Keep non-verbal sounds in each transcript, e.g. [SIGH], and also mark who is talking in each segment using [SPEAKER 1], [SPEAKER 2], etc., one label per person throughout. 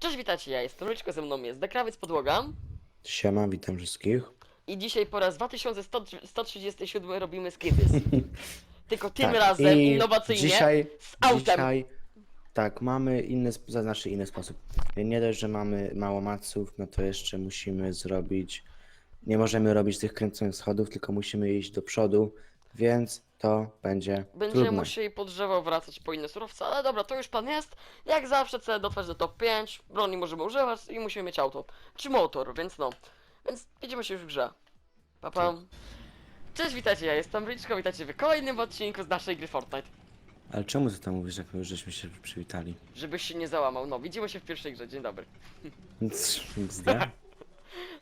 [SPEAKER 1] Cześć, witajcie, ja jestem Ryczko, ze mną jest Dekrawiec Podłoga
[SPEAKER 2] Siema, witam wszystkich.
[SPEAKER 1] i dzisiaj po raz 2137 robimy skibys. [LAUGHS] Tylko tym
[SPEAKER 2] Tak,
[SPEAKER 1] razem
[SPEAKER 2] i
[SPEAKER 1] innowacyjnie
[SPEAKER 2] Dzisiaj,
[SPEAKER 1] z autem.
[SPEAKER 2] dzisiaj, tak, mamy inny, sp- znaczy inny sposób. Nie dość, że mamy mało maców, no to jeszcze musimy zrobić, nie możemy robić tych kręconych schodów, tylko musimy iść do przodu, więc to będzie
[SPEAKER 1] Będziemy
[SPEAKER 2] trudne.
[SPEAKER 1] musieli po drzewo wracać po inne surowce, ale dobra, to już plan jest. Jak zawsze chcę dotrwać do top 5, broni możemy używać i musimy mieć auto. Czy motor, więc no. Więc widzimy się już w grze. Pa, pa.
[SPEAKER 2] Tak.
[SPEAKER 1] Cześć, witajcie, ja jestem Ryczko, witajcie w kolejnym odcinku z naszej gry Fortnite.
[SPEAKER 2] Ale czemu ty tam mówisz, jak my już żeśmy się przywitali?
[SPEAKER 1] Żebyś się nie załamał, no widzimy się w pierwszej grze, dzień dobry. [LAUGHS]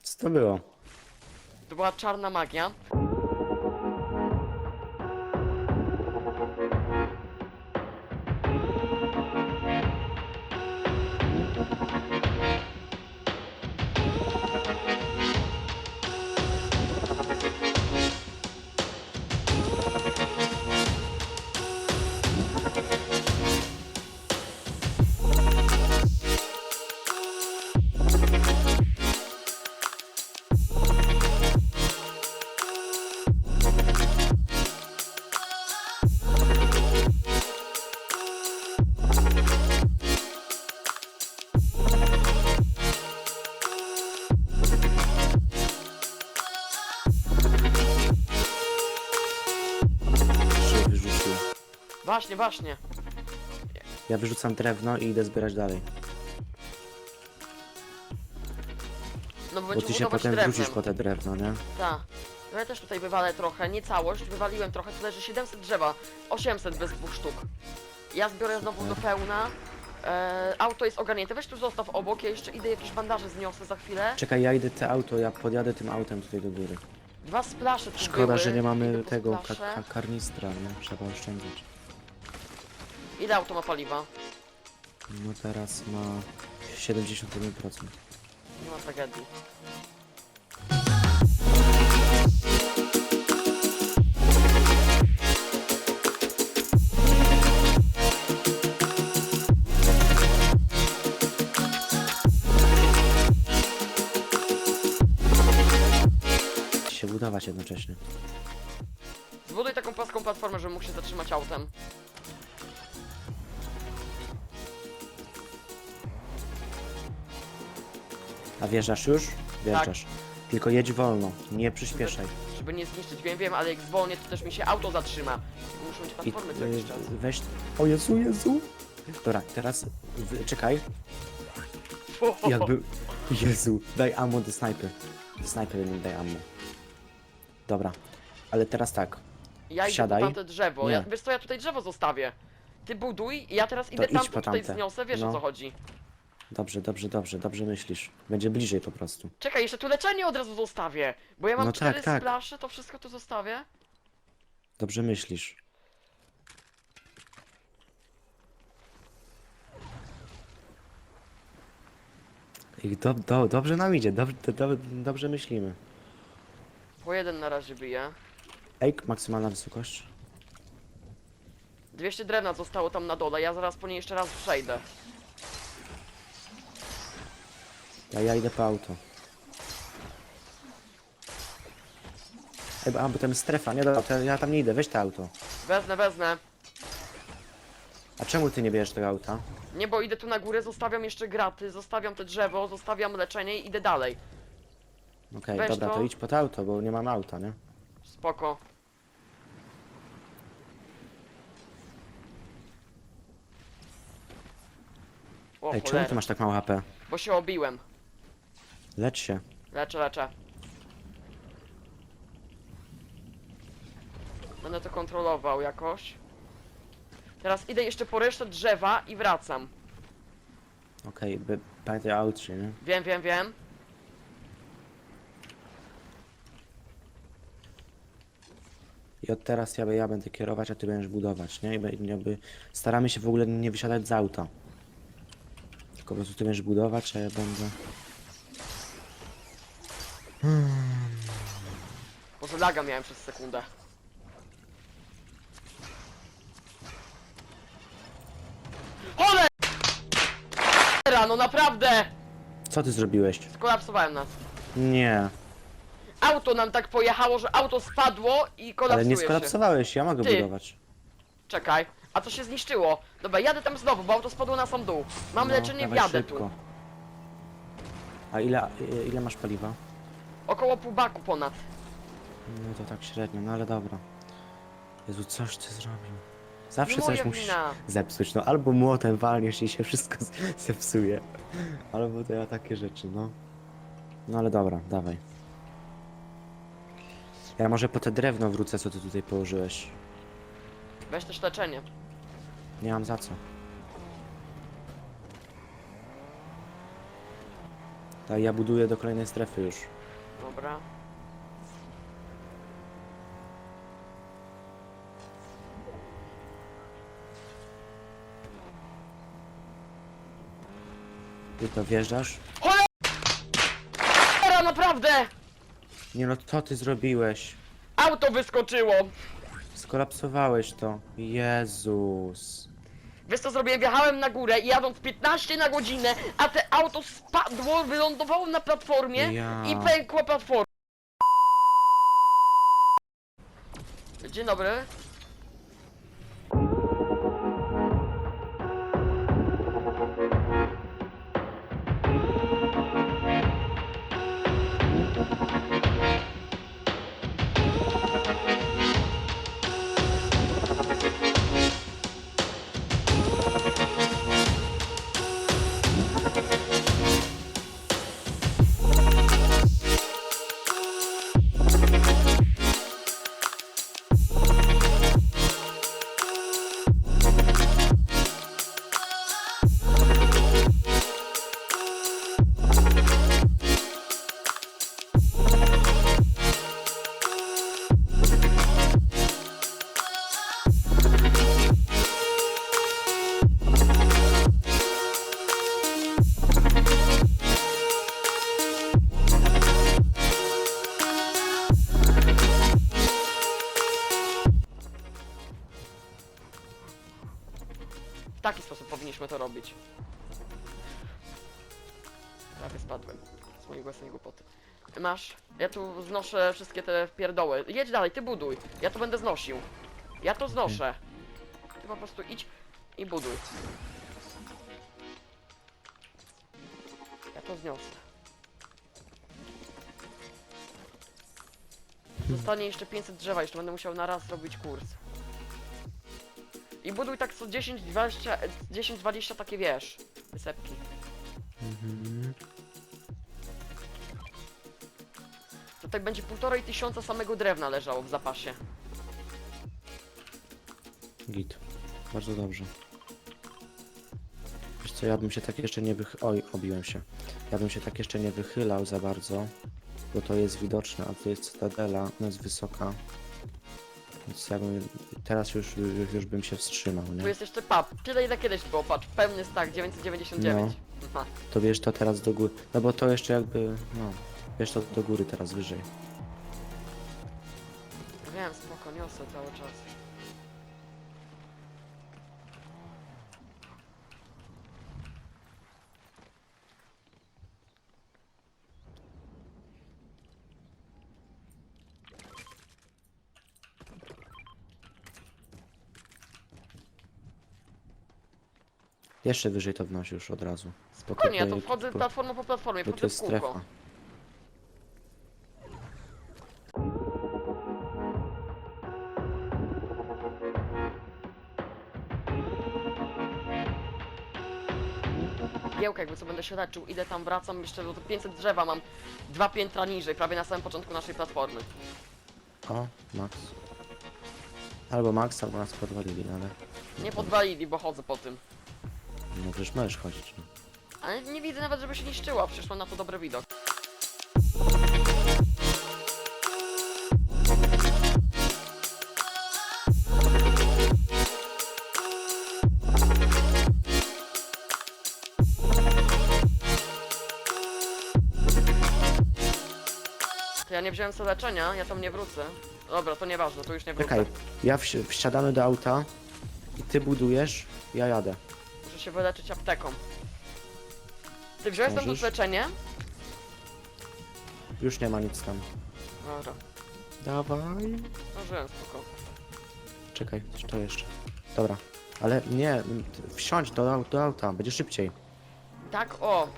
[SPEAKER 2] Co to było?
[SPEAKER 1] To była czarna magia. Właśnie, właśnie.
[SPEAKER 2] Ja wyrzucam drewno i idę zbierać dalej.
[SPEAKER 1] No bo
[SPEAKER 2] Bo
[SPEAKER 1] będziemy
[SPEAKER 2] ty się
[SPEAKER 1] budować
[SPEAKER 2] potem
[SPEAKER 1] drewnem.
[SPEAKER 2] wrócisz po te drewno, nie?
[SPEAKER 1] Tak. No ja też tutaj wywalę trochę, nie całość, wywaliłem trochę, tyle że 700 drzewa, 800 bez dwóch sztuk. Ja zbiorę znowu do pełna. E, auto jest ogarnięte, weź tu zostaw obok, ja jeszcze idę jakieś bandaże zniosę za chwilę.
[SPEAKER 2] Czekaj, ja idę te auto, ja podjadę tym autem tutaj do góry.
[SPEAKER 1] Dwa splasze tu
[SPEAKER 2] Szkoda,
[SPEAKER 1] były.
[SPEAKER 2] że nie mamy
[SPEAKER 1] po
[SPEAKER 2] tego ka
[SPEAKER 1] splasze.
[SPEAKER 2] ka karnistra, nie? Trzeba oszczędzić.
[SPEAKER 1] Ile auto ma paliwa?
[SPEAKER 2] No teraz ma 71%.
[SPEAKER 1] Nie ma tragedii.
[SPEAKER 2] się budować jednocześnie.
[SPEAKER 1] Zbuduj taką płaską platformę, żebym mógł się zatrzymać autem.
[SPEAKER 2] A wjeżdżasz już?
[SPEAKER 1] Tak.
[SPEAKER 2] Wjeżdżasz. Tylko jedź wolno, nie przyspieszaj.
[SPEAKER 1] Żeby nie zniszczyć, wiem, wiem, ale jak zwolnię, to też mi się auto zatrzyma. Muszę mieć
[SPEAKER 2] I
[SPEAKER 1] platformy co jakiś
[SPEAKER 2] y,
[SPEAKER 1] czas.
[SPEAKER 2] weź... O Jezu, Jezu! Dobra, teraz... W, czekaj. [LAUGHS] Jakby... Jezu, daj ammo do snajpy. Do snajpy mi daj ammo. Dobra. Ale teraz tak.
[SPEAKER 1] Ja idę
[SPEAKER 2] Wsiadaj.
[SPEAKER 1] po tamte drzewo.
[SPEAKER 2] Nie.
[SPEAKER 1] Ja, wiesz co, ja tutaj drzewo zostawię. Ty buduj i ja teraz idę
[SPEAKER 2] idź
[SPEAKER 1] tamte
[SPEAKER 2] po
[SPEAKER 1] tutaj
[SPEAKER 2] tamte.
[SPEAKER 1] zniosę, wiesz o
[SPEAKER 2] No.
[SPEAKER 1] co chodzi.
[SPEAKER 2] Dobrze, dobrze, dobrze, dobrze myślisz. Będzie bliżej po prostu.
[SPEAKER 1] Czekaj, jeszcze tu leczenie od razu zostawię. Bo ja mam
[SPEAKER 2] No
[SPEAKER 1] cztery
[SPEAKER 2] tak, tak.
[SPEAKER 1] splasze, to wszystko tu zostawię.
[SPEAKER 2] Dobrze myślisz. I do, do, dobrze nam idzie, dobrze, do, dobrze myślimy.
[SPEAKER 1] Po jeden na razie bije.
[SPEAKER 2] Ej, maksymalna wysokość.
[SPEAKER 1] 200 drewna zostało tam na dole, ja zaraz po niej jeszcze raz przejdę.
[SPEAKER 2] Ja, ja idę po auto. Ej, bo- a, bo tam jest strefa, nie dobra, to ja tam nie idę, weź to auto.
[SPEAKER 1] Wezmę, wezmę.
[SPEAKER 2] A czemu ty nie bierzesz tego auta?
[SPEAKER 1] Nie, bo idę tu na górę, zostawiam jeszcze graty, zostawiam te drzewo, zostawiam leczenie i idę dalej.
[SPEAKER 2] Okej,
[SPEAKER 1] Weź
[SPEAKER 2] dobra,
[SPEAKER 1] to.
[SPEAKER 2] to idź po to auto, bo nie mam auta, nie?
[SPEAKER 1] Spoko. O,
[SPEAKER 2] Ej, czemu
[SPEAKER 1] cholera,
[SPEAKER 2] ty masz tak mało HP?
[SPEAKER 1] bo się obiłem.
[SPEAKER 2] Lecz się.
[SPEAKER 1] Leczę, leczę. Będę to kontrolował jakoś. Teraz idę jeszcze po resztę drzewa i wracam.
[SPEAKER 2] Okej, by pamiętaj o nie?
[SPEAKER 1] Wiem, wiem, wiem.
[SPEAKER 2] I od teraz ja, ja będę kierować, a ty będziesz budować, nie? I be- jakby staramy się w ogóle nie wysiadać z auta. Tylko po prostu ty będziesz budować, a ja będę...
[SPEAKER 1] Może laga miałem przez sekundę. Cholera! no naprawdę!
[SPEAKER 2] Co ty zrobiłeś?
[SPEAKER 1] Skolapsowałem nas.
[SPEAKER 2] Nie,
[SPEAKER 1] Auto nam tak pojechało, że auto spadło i kolapsuje
[SPEAKER 2] ale nie
[SPEAKER 1] się.
[SPEAKER 2] skolapsowałeś, ja mogę
[SPEAKER 1] Ty.
[SPEAKER 2] budować.
[SPEAKER 1] Czekaj, a to się zniszczyło. Dobra, jadę tam znowu, bo auto spadło na sam dół. Mam
[SPEAKER 2] No,
[SPEAKER 1] leczenie,
[SPEAKER 2] dawaj
[SPEAKER 1] wjadę
[SPEAKER 2] szybko.
[SPEAKER 1] tu.
[SPEAKER 2] A ile, ile masz paliwa?
[SPEAKER 1] Około pół baku ponad.
[SPEAKER 2] No to tak średnio, no ale dobra. Jezu, coś ty zrobił. Zawsze
[SPEAKER 1] Nie
[SPEAKER 2] coś
[SPEAKER 1] moja
[SPEAKER 2] musisz
[SPEAKER 1] wina.
[SPEAKER 2] zepsuć, no albo młotem walniesz i się wszystko z- zepsuje. Albo to ja takie rzeczy, no. No ale dobra, dawaj. Ja może po te drewno wrócę, co ty tutaj położyłeś.
[SPEAKER 1] Weź też leczenie.
[SPEAKER 2] Nie mam za co. Tak, ja buduję do kolejnej strefy już.
[SPEAKER 1] Dobra.
[SPEAKER 2] Ty to wjeżdżasz?
[SPEAKER 1] Cholera, naprawdę!
[SPEAKER 2] Nie no, co ty zrobiłeś?
[SPEAKER 1] Auto wyskoczyło!
[SPEAKER 2] Skolapsowałeś to. Jezus.
[SPEAKER 1] Wiesz co zrobiłem? Wjechałem na górę i jadąc 15 na godzinę, a te auto spadło, wylądowało na platformie
[SPEAKER 2] Ja.
[SPEAKER 1] i pękła platforma. Dzień dobry. Taki sposób powinniśmy to robić. Prawie spadłem z mojej własnej głupoty. Masz? Ja tu znoszę wszystkie te pierdoły. Jedź dalej, ty buduj. Ja to będę znosił. Ja to znoszę. Ty po prostu idź i buduj. Ja to zniosę. Zostanie jeszcze 500 drzewa, jeszcze będę musiał na raz robić kurs. I buduj tak co 10, 20, 10, 20 takie wiesz, wysepki.
[SPEAKER 2] Mhm.
[SPEAKER 1] To tak będzie półtorej tysiąca samego drewna leżało w zapasie.
[SPEAKER 2] Git. Bardzo dobrze. Wiesz co, ja bym się tak jeszcze nie wych... Oj, obiłem się. Ja bym się tak jeszcze nie wychylał za bardzo, bo to jest widoczne, a to jest cytadela, ona jest wysoka. Więc ja bym... Teraz już, już, już bym się wstrzymał,
[SPEAKER 1] Tu
[SPEAKER 2] nie?
[SPEAKER 1] jest jeszcze pap. Tyle ile kiedyś było, patrz, pełny stack 999. Aha.
[SPEAKER 2] To wiesz to teraz do góry. No bo to jeszcze jakby... No. Wiesz to do góry teraz wyżej.
[SPEAKER 1] Wiem, spoko, niosę cały czas.
[SPEAKER 2] Jeszcze wyżej to wnosi już od razu.
[SPEAKER 1] Spokojnie, ja to wchodzę platformą po platformie,
[SPEAKER 2] Bo to
[SPEAKER 1] wchodzę w
[SPEAKER 2] jest
[SPEAKER 1] kółko.
[SPEAKER 2] strefa.
[SPEAKER 1] Giełka jakby co będę się leczył, idę tam, wracam, jeszcze do 500 drzewa mam. Dwa piętra niżej, prawie na samym początku naszej platformy.
[SPEAKER 2] O, Max. Albo Max, albo nas podwalili, no ale...
[SPEAKER 1] Nie podwalili, bo chodzę po tym.
[SPEAKER 2] No przecież możesz chodzić, no.
[SPEAKER 1] Ale nie widzę nawet, żeby się niszczyła, przecież mam na to dobry widok. Ja nie wziąłem sobie leczenia, ja tam nie wrócę. Dobra, to nieważne, to już nie wrócę.
[SPEAKER 2] Czekaj, ja wsi wsiadamy do auta i ty budujesz, ja jadę.
[SPEAKER 1] Muszę się wyleczyć apteką. Ty wziąłeś tam to
[SPEAKER 2] Możesz?
[SPEAKER 1] leczenie?
[SPEAKER 2] Już nie ma nic tam.
[SPEAKER 1] Dobra,
[SPEAKER 2] Dawaj.
[SPEAKER 1] zdążyłem, spoko.
[SPEAKER 2] Czekaj, co to jeszcze? Dobra. Ale nie, m, ty- wsiądź do, au- do auta, będzie szybciej.
[SPEAKER 1] Tak, o!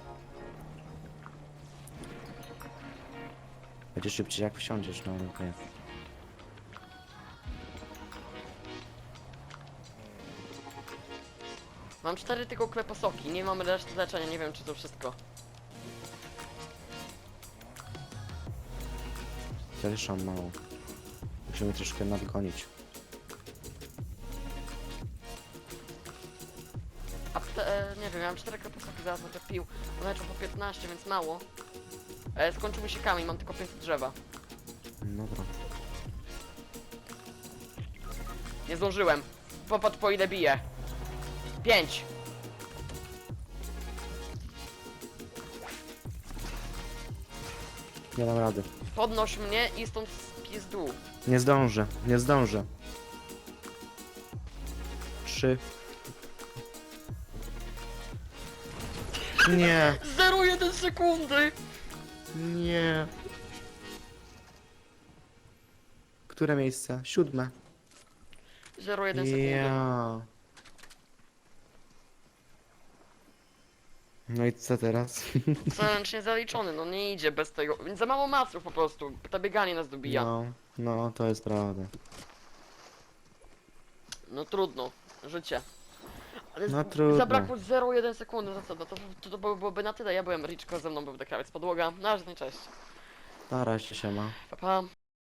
[SPEAKER 2] Będzie szybciej jak wsiądziesz, no okej.
[SPEAKER 1] Mam cztery tylko kleposoki, nie mam reszty leczenia, nie wiem czy to wszystko.
[SPEAKER 2] Też mam mało. Musimy troszkę nadgonić.
[SPEAKER 1] A e, nie wiem, ja mam cztery kleposoki, zaraz będę pił. One leczą po 15, więc mało. E, skończył mi się kamień, mam tylko 500 drzewa.
[SPEAKER 2] Dobra.
[SPEAKER 1] Nie zdążyłem. Popatrz po ile bije. 5.
[SPEAKER 2] Nie dam rady.
[SPEAKER 1] Podnoś mnie i stąd z pizdu.
[SPEAKER 2] Nie zdążę, nie zdążę. Trzy. Nie,
[SPEAKER 1] 0,1 sekundy!
[SPEAKER 2] nie. Które miejsce? Siódme.
[SPEAKER 1] 0,1 sekundy.
[SPEAKER 2] Ja. No i co teraz? [LAUGHS]
[SPEAKER 1] Zręcznie zaliczony, no nie idzie bez tego. Za mało maców po prostu. To bieganie nas dobija. No,
[SPEAKER 2] No, no, to jest prawda.
[SPEAKER 1] trudno. Życie. Ale
[SPEAKER 2] No
[SPEAKER 1] z-
[SPEAKER 2] trudno.
[SPEAKER 1] zabrakło 0,1 sekundy, za co? No to, to, to byłoby na tyle. Ja byłem Richko, ze mną był dekrawiec podłoga. Na razie, cześć.
[SPEAKER 2] Razie się ma.
[SPEAKER 1] Pa, pa.